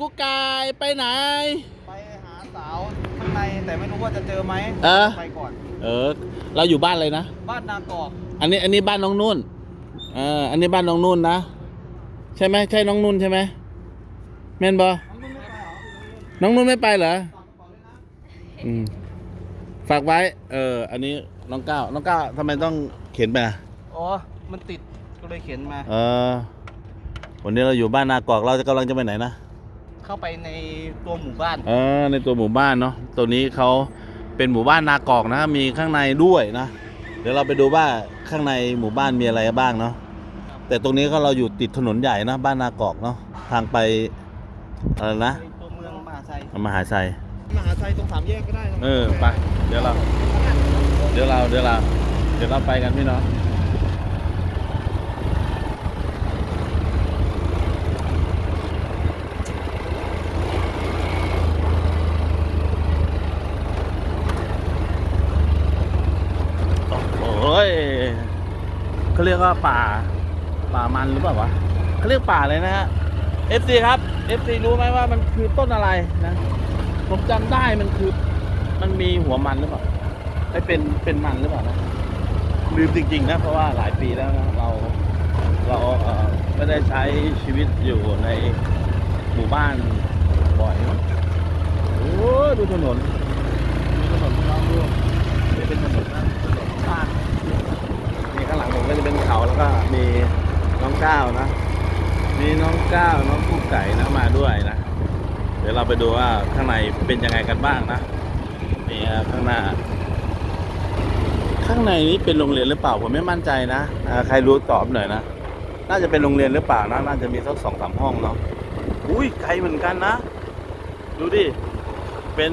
กุ๊กไก่ไปไหน ไปหาสาวข้างในแต่ไม่รู้ว่าจะเจอไหมเออ ไปก่อน เออ เราอยู่บ้านเลยนะ บ้านนากอกอันนี้อันนี้บ้านน้องนุ่น เออ อันนี้บ้านน้องนุ่นนะ ใช่ไหมใช่น้องนุ่นใช่ไหมแม่นบอน้องนุ่นไม่ไปเหรอ อืม ฝากไว้ เออ อันนี้น้องก้าวน้องก้าวทำไมต้องเขียนไปอะอ๋อ มันติดก็เลยเขียนมา เออ วันนี้เราอยู่บ้านนากอกเราจะกำลังจะไปไหนนะ เข้าไปในตัวหมู่บ้าน เออในตัวหมู่บ้านเนาะตัวนี้เขาเป็นหมู่บ้านนากอกนะ มีข้างในด้วยนะ เดี๋ยวเราไปดูว่าข้างในหมู่บ้านมีอะไรบ้างเนาะแต่ตรงนี้ก็เราอยู่ติดถนนใหญ่นะบ้านนากอกเนาะทางไปอะไรนะในตัวเมืองมหาชัยมหาชัยมหาชัยตรงสามแยกก็ได้นะเออไปเดี๋ยวเรา เดี๋ยวเราเดี๋ยวเราเดี๋ยวเราไปกันพี่น้อง โอ้ยเขาเรี ยกว่าป่า ป่ามันหรือเปล่าวะเขาเรียกป่าเลยนะฮะ FC ครับ FC รู้ไหมว่ามันคือต้นอะไรนะ ผมจำได้มันคือ มันมีหัวมันหรือเปล่าไอ้เป็นเป็นมันหรือเปล่านะลืมจริงๆนะเพราะว่าหลายปีแล้วนะเราเราเอ่อไม่ได้ใช้ชีวิตอยู่ในหมู่บ้านบ่อยนะโอ้ดูถนนดูถนนพวกเราดูเป็นถนนบ้านนี่ข้างหลังผมก็จะ เขาแล้วก็มีน้องก้าวนะ มีน้องก้าวน้องกู้ไก่นะมาด้วยนะ เดี๋ยวเราไปดูว่าข้างในเป็นยังไงกันบ้างนะนี่ข้างหน้า ข้างในนี้เป็นโรงเรียนหรือเปล่าผมไม่มั่นใจนะใครรู้ตอบหน่อยนะน่าจะเป็นโรงเรียนหรือเปล่านะน่าจะมีสักสองสามห้องเนาะอุ้ยไกลเหมือนกันนะดูดิเป็น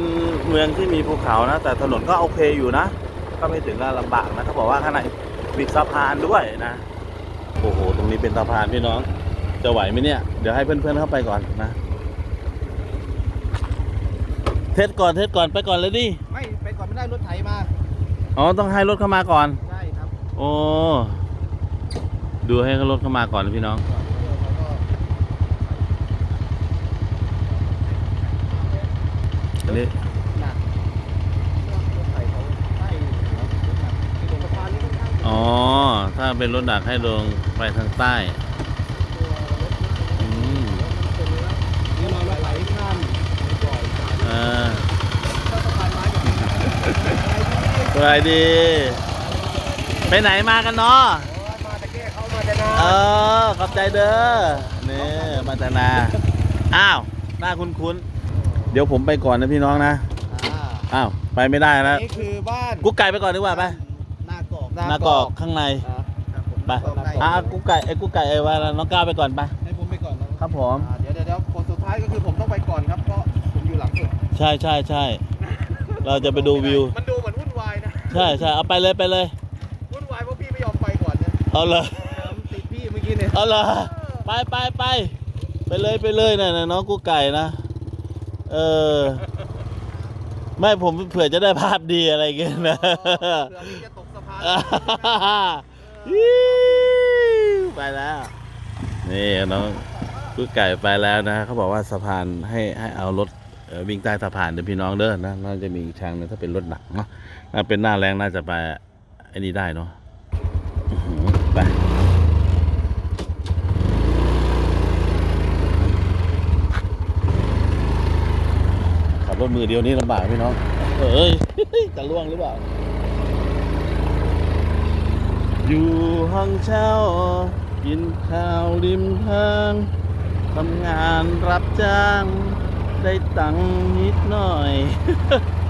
เมืองที่มีภูเขานะ แต่ถนนก็โอเคอยู่นะ ก็ไม่ถึงกับลำบากนะเขาบอกว่าข้างใน มีสะพานด้วยนะ โอ้โห ตรงนี้เป็นสะพานพี่น้อง จะไหวไหมเนี่ย เดี๋ยวให้เพื่อนๆเข้าไปก่อนนะ เทสก่อน เทสก่อนไปก่อนเลยดิ ไม่ไปก่อนไม่ได้รถไถมา อ๋อ ต้องให้รถเข้ามาก่อน ใช่ครับ โอ้ ดูให้รถเข้ามาก่อนนะพี่น้องอันนี้ หนักรถไถเขาให้รถหนักที่ตรงสะพานนี่ค่อนข้าง อ๋อ ถ้า เป็นรถดักให้ลงไปทางใต้อืมนี่เราไหลข้ามก่อนเอ่าถ้าสะพานไม้กับสวัสดี ไปไหนมากันเนาะมาตะเกียเขามาจะนาเออ ขอบใจเด้อนี่มาตนา อ้าว หน้าคุ้นๆเดี๋ยวผมไปก่อนนะพี่น้องนะ อ้าว ไปไม่ได้แล้วนี่คือบ้าน กุ๊กไก่ไปก่อนดีกว่าไปนากอกนากอกข้างในอ่าครับผม ไปนากอกอะกุ๊กไก่ไอ้กุ๊กไก่ไอ้ว่าน้องก้าวไปก่อนไปให้ผมไปก่อนนะครับผม อ่าเดี๋ยวเดี๋ยวเดี๋ยวคนสุดท้ายก็คือผมต้องไปก่อนครับเพราะผมอยู่หลังสุดใช่ใช่ใช่เราจะไปดูวิว มันดูเหมือนวุ่นวายนะใช่ใช่เอาไปเลยไปเลยวุ่นวายเพราะพี่ไม่ยอมไปก่อนเนี่ยเอาเลยผมติดพี่เมื่อกี้เนี่ยเอาเลยไปไปไปไปเลยไปเลยนะนะน้องกุ๊กไก่นะเออ ไม่ผมเผื่อจะได้ภาพดีอะไรเงี้ยนะ เผื่อพี่จะตกสะพานไปแล้ว นี่น้องกุ๊กไก่ไปแล้วนะเขาบอกว่าสะพานให้ให้เอารถวิ่งใต้สะพานเดี๋ยวพี่น้องเด้อนะน่าจะมีอีกทางนึงถ้าเป็นรถหนักเนาะถ้าเป็นหน้าแรงน่าจะไปไอ้นี่ได้เนาะไปขับรถมือเดียวนี่ลำบากพี่น้องเอ้ยจะล่วงหรือเปล่า อยู่ห้องเช่า กินข้าวริมทางทำงานรับจ้าง ได้ตังค์นิดหน่อย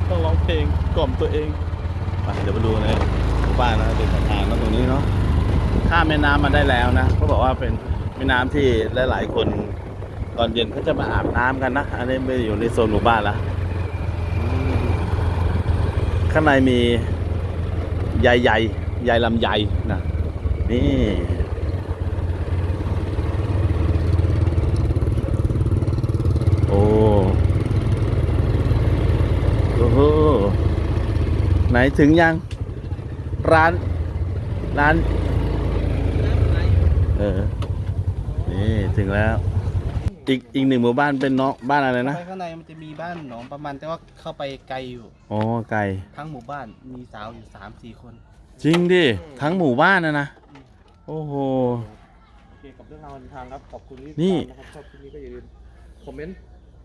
ต้องร้องเพลงกล่อมตัวเองไปเดี๋ยวมาดูในหมู่บ้านนะเป็นสะพานนะตรงนี้เนาะข้ามแม่น้ำมาได้แล้วนะเขาบอกว่าเป็นแม่น้ำที่หลาย ๆ คนตอนเย็นเขาจะมาอาบน้ำกันนะ อันนี้ไม่ได้อยู่ในโซนหมู่บ้านละอืมข้างในมีใหญ่ใหญ่ใหญ่ลำใหญ่นะนี่ โอ้โอ้โหไหน ถึงยัง ร้าน ร้าน เออ นี่ถึงแล้ว อีกอีกหนึ่งหมู่บ้านเป็นน้องบ้านอะไรนะไปข้างในมันจะมีบ้านหนองประมาณแต่ว่าเข้าไปไกลอยู่ อ๋อไก่ทั้งหมู่บ้านมีสาวอยู่สามสี่คนจริงดิ ทั้งหมู่บ้านนะนะ โอ้โห โอเคกับเรื่องราวในทางครับขอบคุณที่นี่ ติดตามนะครับชอบคลิปนี้ก็อย่าลืมคอมเมนต์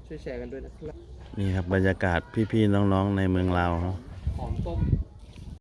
ช่วยแชร์กันด้วยนะครับ นี่ครับบรรยากาศพี่ๆน้องๆในเมืองลาวเนาะ หอมต้ม